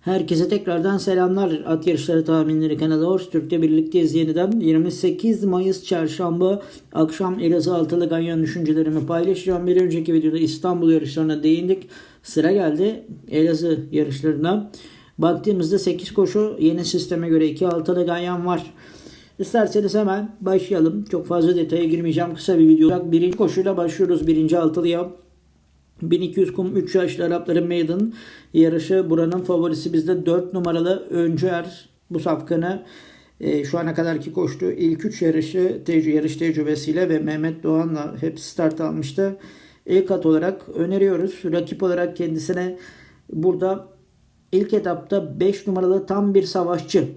Herkese tekrardan selamlar. At Yarışları Tahminleri kanalı Horse Türk'te birlikteyiz yeniden. 28 Mayıs Çarşamba akşam Elazığ Altılı Ganyan düşüncelerimi paylaşacağım. Bir önceki videoda İstanbul yarışlarına değindik. Sıra geldi Elazığ yarışlarına. Baktığımızda 8 koşu yeni sisteme göre 2 altılı ganyan var. İsterseniz hemen başlayalım. Çok fazla detaya girmeyeceğim. Kısa bir video. Birinci koşuyla başlıyoruz. Birinci altılıya. 1200 kum 3 yaşlı Arapların Maiden yarışı buranın favorisi bizde 4 numaralı Öncüer bu safkanı e, şu ana kadarki koştu. İlk 3 yarışı tecrübe, yarış tecrübesiyle ve Mehmet Doğan'la hep start almıştı. İlk at olarak öneriyoruz. Rakip olarak kendisine burada ilk etapta 5 numaralı tam bir savaşçı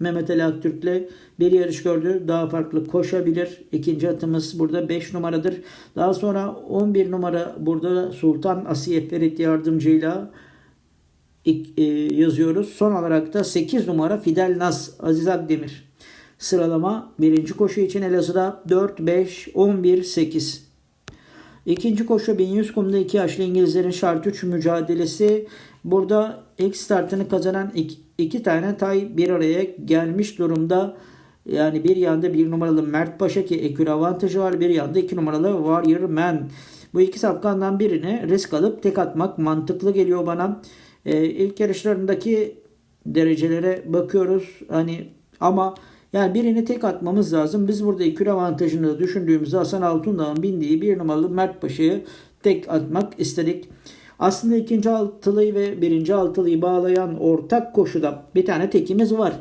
Mehmet Ali Aktürk'le bir yarış gördü. Daha farklı koşabilir. İkinci atımız burada 5 numaradır. Daha sonra 11 numara burada Sultan Asiye Ferit yardımcıyla e, yazıyoruz. Son olarak da 8 numara Fidel Naz Aziz Akdemir. Sıralama birinci koşu için Elazığ'da 4, 5, 11, 8. İkinci koşu 1100 kumda 2 yaşlı İngilizlerin şart 3 mücadelesi. Burada ilk startını kazanan iki, iki tane tay bir araya gelmiş durumda. Yani bir yanda bir numaralı Mert Paşa ki ekür avantajı var. Bir yanda iki numaralı Warrior Man. Bu iki safkandan birini risk alıp tek atmak mantıklı geliyor bana. Ee, ilk yarışlarındaki derecelere bakıyoruz. Hani ama yani birini tek atmamız lazım. Biz burada ekür avantajını düşündüğümüzde Hasan Altundağ'ın bindiği bir numaralı Mert Paşa'yı tek atmak istedik. Aslında ikinci altılıyı ve birinci altılıyı bağlayan ortak koşuda bir tane tekimiz var.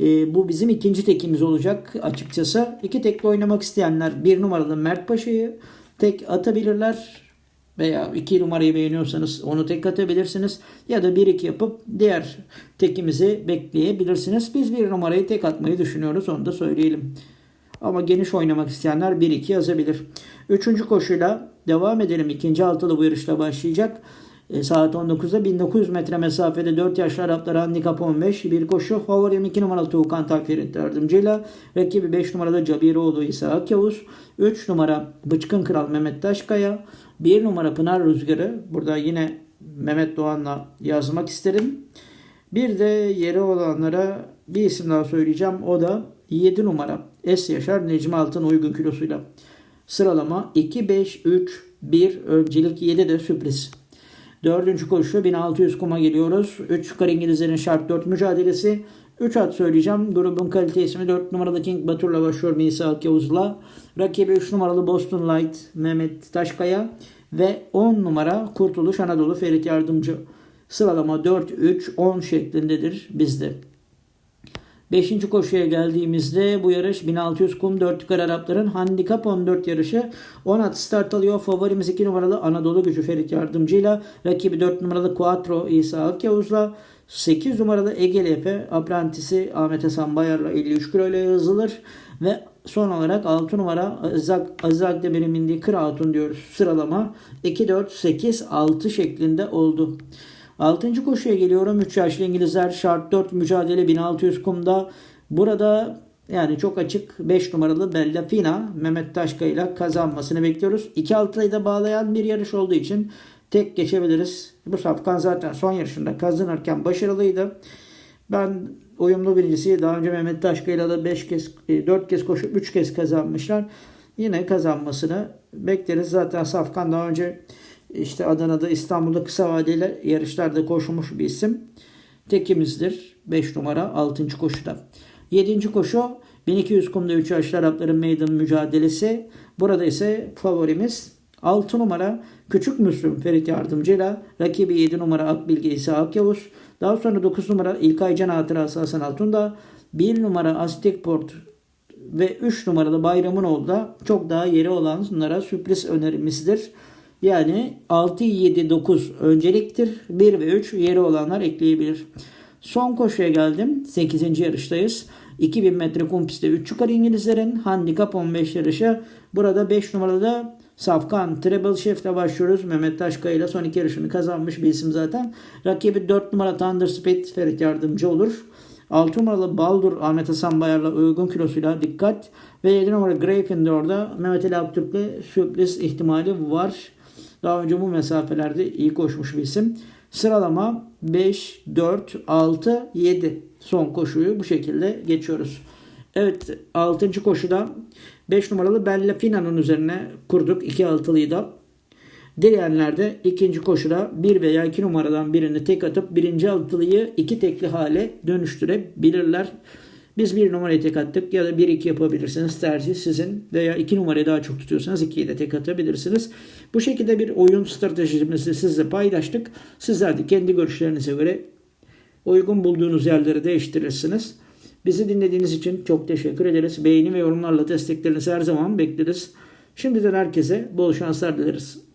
E, bu bizim ikinci tekimiz olacak açıkçası. İki tekli oynamak isteyenler bir numaralı Mert Paşa'yı tek atabilirler. Veya iki numarayı beğeniyorsanız onu tek atabilirsiniz. Ya da bir iki yapıp diğer tekimizi bekleyebilirsiniz. Biz bir numarayı tek atmayı düşünüyoruz onu da söyleyelim. Ama geniş oynamak isteyenler 1-2 yazabilir. Üçüncü koşuyla devam edelim. İkinci altılı bu yarışla başlayacak. E, saat 19'da 1900 metre mesafede 4 yaşlı Araplar handikap 15. Bir koşu favorim 2 numaralı Tuğkan Takferit yardımcıyla. Rakibi 5 numaralı Cabiroğlu İsa Akyavuz. 3 numara Bıçkın Kral Mehmet Taşkaya. 1 numara Pınar Rüzgarı. Burada yine Mehmet Doğan'la yazmak isterim. Bir de yeri olanlara bir isim daha söyleyeceğim. O da 7 numara Es Yaşar Necmi Altın uygun kilosuyla. Sıralama 2, 5, 3, 1, öncelik 7 de sürpriz. Dördüncü koşu 1600 kuma geliyoruz. 3 kar İngilizlerin şart 4 mücadelesi. 3 at söyleyeceğim. Grubun kalite ismi 4 numaralı King Batur'la başlıyor Misa Akyavuz'la. Rakibi 3 numaralı Boston Light Mehmet Taşkaya. Ve 10 numara Kurtuluş Anadolu Ferit Yardımcı. Sıralama 4-3-10 şeklindedir bizde. Beşinci koşuya geldiğimizde bu yarış 1600 kum 4 yukarı Arapların handikap 14 yarışı. 10 at start alıyor. Favorimiz 2 numaralı Anadolu gücü Ferit Yardımcıyla. Rakibi 4 numaralı Quattro İsa Akyavuz'la. 8 numaralı Egeli Efe Aprantisi Ahmet Hasan Bayar'la 53 kilo ile yazılır. Ve son olarak 6 numara Azak, Azak Demir'in bindiği Kır Hatun diyoruz. Sıralama 2, 4, 8, 6 şeklinde oldu. Altıncı koşuya geliyorum. 3 yaşlı İngilizler şart 4 mücadele 1600 kumda. Burada yani çok açık 5 numaralı Bella Fina Mehmet Taşka ile kazanmasını bekliyoruz. 2 altıyı da bağlayan bir yarış olduğu için tek geçebiliriz. Bu safkan zaten son yarışında kazanırken başarılıydı. Ben uyumlu birincisi daha önce Mehmet Taşka ile de 5 kez 4 e, kez koşup 3 kez kazanmışlar. Yine kazanmasını bekleriz. Zaten Safkan daha önce işte Adana'da İstanbul'da kısa vadeli yarışlarda koşmuş bir isim. Tekimizdir. 5 numara 6. koşuda. 7. koşu 1200 kumda 3 yaşlı Arapların meydan mücadelesi. Burada ise favorimiz 6 numara Küçük Müslüm Ferit Yardımcı'yla rakibi 7 numara Akbilge İsa Akyavuz. Daha sonra 9 numara İlkay Can Hatırası Hasan Altun'da 1 numara Aztek Port ve 3 numaralı Bayramınoğlu da çok daha yeri olanlara sürpriz önerimizdir. Yani 6, 7, 9 önceliktir. 1 ve 3 yeri olanlar ekleyebilir. Son koşuya geldim. 8. yarıştayız. 2000 metre kum pistte 3 yukarı İngilizlerin handikap 15 yarışı. Burada 5 numarada Safkan Treble Chef'le başlıyoruz. Mehmet Taşkaya ile son iki yarışını kazanmış bir isim zaten. Rakibi 4 numara Thunder Speed Ferit yardımcı olur. 6 numaralı Baldur Ahmet Hasan Bayar'la uygun kilosuyla dikkat. Ve 7 numara Gryffindor'da Mehmet Ali Aktürk'le sürpriz ihtimali var. Daha önce bu mesafelerde iyi koşmuş bir isim. Sıralama 5, 4, 6, 7. Son koşuyu bu şekilde geçiyoruz. Evet 6. koşuda 5 numaralı Bella Fina'nın üzerine kurduk 2 altılıyı da. Dileyenler ikinci koşuda 1 veya 2 numaradan birini tek atıp birinci altılıyı iki tekli hale dönüştürebilirler. Biz bir numarayı tek attık ya da 1-2 yapabilirsiniz. Tercih sizin veya 2 numarayı daha çok tutuyorsanız 2'yi de tek atabilirsiniz. Bu şekilde bir oyun stratejimizi sizle paylaştık. Sizler de kendi görüşlerinize göre uygun bulduğunuz yerleri değiştirirsiniz. Bizi dinlediğiniz için çok teşekkür ederiz. Beğeni ve yorumlarla desteklerinizi her zaman bekleriz. Şimdiden herkese bol şanslar dileriz.